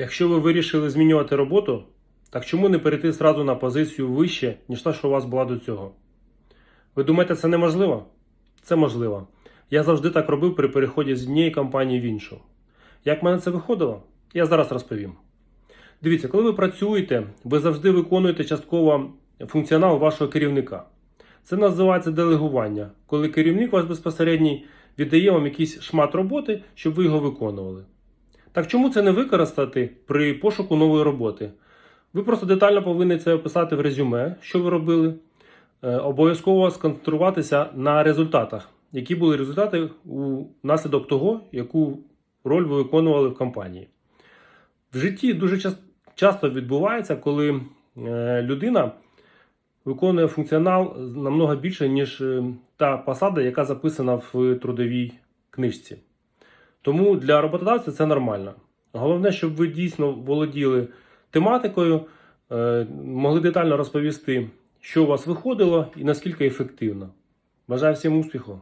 Якщо ви вирішили змінювати роботу, так чому не перейти зразу на позицію вище, ніж та, що у вас була до цього? Ви думаєте, це неможливо? Це можливо. Я завжди так робив при переході з однієї компанії в іншу. Як в мене це виходило? Я зараз розповім. Дивіться, коли ви працюєте, ви завжди виконуєте частково функціонал вашого керівника. Це називається делегування, коли керівник ваш безпосередній віддає вам якийсь шмат роботи, щоб ви його виконували. Так чому це не використати при пошуку нової роботи? Ви просто детально повинні це описати в резюме, що ви робили. Е, Обов'язково сконцентруватися на результатах, які були результати у наслідок того, яку роль ви виконували в компанії. В житті дуже часто відбувається, коли е, людина виконує функціонал намного більше, ніж е, та посада, яка записана в трудовій книжці. Тому для роботодавця це нормально. Головне, щоб ви дійсно володіли тематикою, е, могли детально розповісти, що у вас виходило і наскільки ефективно. Бажаю всім успіху!